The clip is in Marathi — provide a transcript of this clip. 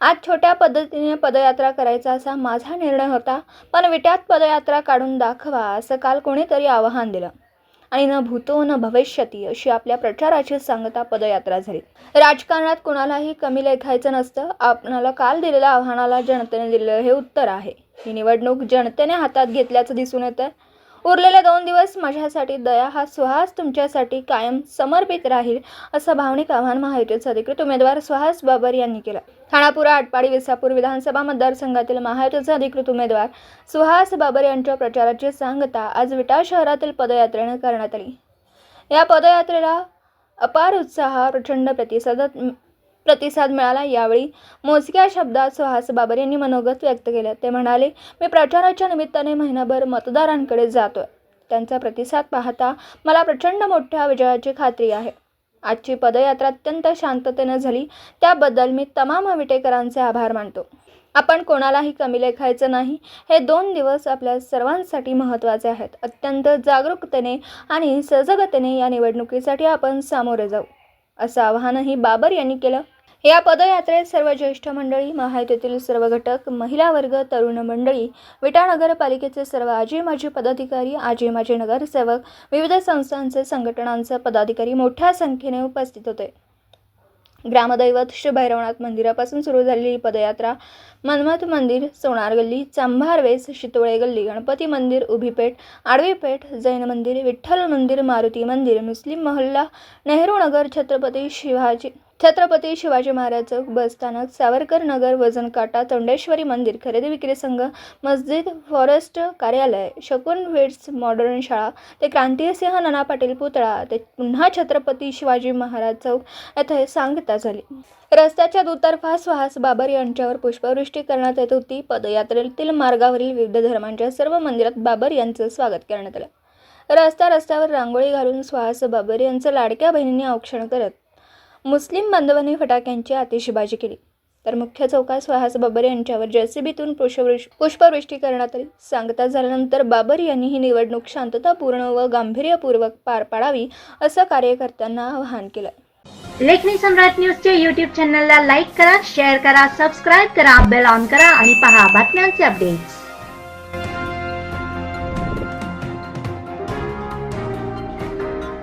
आज छोट्या पद्धतीने पदयात्रा करायचा असा माझा निर्णय होता पण विट्यात पदयात्रा काढून दाखवा असं काल कोणीतरी आवाहन दिलं. आणि न भूतो न भविष्यती अशी आपल्या प्रचाराची सांगता पदयात्रा झाली. राजकारणात कोणालाही कमी लेखायचं नसतं. आपणाला काल दिलेल्या आव्हानाला जनतेने दिलेलं हे उत्तर आहे. ही निवडणूक जनतेने हातात घेतल्याचं दिसून येतं उरलेले दोन दिवस माझ्यासाठी दया हा सुहास तुमच्यासाठी कायम समर्पित राहील असं भावनिक आव्हान महायुतीचे अधिकृत उमेदवार सुहास बाबर यांनी केलं. ठाणापुरा आटपाडी विसापूर विधानसभा मतदारसंघातील महायुतीचे अधिकृत उमेदवार सुहास बाबर यांच्या प्रचाराची सांगता आज विटा शहरातील पदयात्रेने करण्यात आली. या पदयात्रेला अपार उत्साह प्रचंड प्रतिसाद प्रतिसाद मिळाला. यावेळी मोजक्या शब्दात सुहास बाबर यांनी मनोगत व्यक्त केलं. ते म्हणाले मी प्रचाराच्या निमित्ताने महिनाभर मतदारांकडे जातोय. त्यांचा प्रतिसाद पाहता मला प्रचंड मोठ्या विजयाची खात्री आहे. आजची पदयात्रा अत्यंत शांततेनं झाली. त्याबद्दल मी तमाम विटेकरांचे आभार मानतो. आपण कोणालाही कमी लेखायचं नाही. हे दोन दिवस आपल्या सर्वांसाठी महत्त्वाचे आहेत. अत्यंत जागरूकतेने आणि सजगतेने या निवडणुकीसाठी आपण सामोरे जाऊ. असं आवाहनही बाबर यांनी केलं. या पदयात्रेत सर्व ज्येष्ठ मंडळी महायुतीतील सर्व घटक महिला वर्ग तरुण मंडळी विटा नगरपालिकेचे सर्व आजी माजी पदाधिकारी आजी माजी नगरसेवक विविध संस्थांचे संघटनांचे पदाधिकारी मोठ्या संख्येने उपस्थित होते. ग्रामदैवत श्री भैरवनाथ मंदिरापासून सुरू झालेली पदयात्रा मन्मथ मंदिर सोनार गल्ली चांभार वेस शितोळे गल्ली गणपती मंदिर उभीपेठ आडवीपेठ जैन मंदिर विठ्ठल मंदिर मारुती मंदिर मुस्लिम मोहल्ला नेहरू नगर छत्रपती शिवाजी छत्रपती शिवाजी महाराज चौक बसस्थानक सावरकर नगर वजन काटा तोंडेश्वरी मंदिर खरेदी विक्री संघ मस्जिद फॉरेस्ट कार्यालय शकुन वेड्स मॉडर्न शाळा ते क्रांतीसिंह नाना पाटील पुतळा ते पुन्हा छत्रपती शिवाजी महाराज चौक येथे सांगता झाली. रस्त्याच्या दुतर्फा सुहास बाबर यांच्यावर पुष्पवृष्टी करण्यात येत होती. पदयात्रेतील मार्गावरील विविध धर्मांच्या सर्व मंदिरात बाबर यांचं स्वागत करण्यात आलं. रस्त्या रस्त्यावर रांगोळी घालून सुहास बाबर यांचं लाडक्या बहिणींनी औक्षण करत मुस्लिम बांधवांनी फटाक्यांची आतिषबाजी केली. तर मुख्य चौकात सुहास बाबर यांच्यावर जेसीबीतून पुष्पवृष् पुष्पवृष्टी करण्यात आली. सांगता झाल्यानंतर बाबर यांनी ही निवडणूक शांततापूर्ण व गांभीर्यपूर्वक पार पाडावी असं कार्यकर्त्यांना आवाहन केलं. लेखनी सम्राट न्यूजच्या युट्यूब चॅनलला लाईक करा शेअर करा सबस्क्राईब करा बेल ऑन करा आणि पहा बातम्यांचे अपडेट्स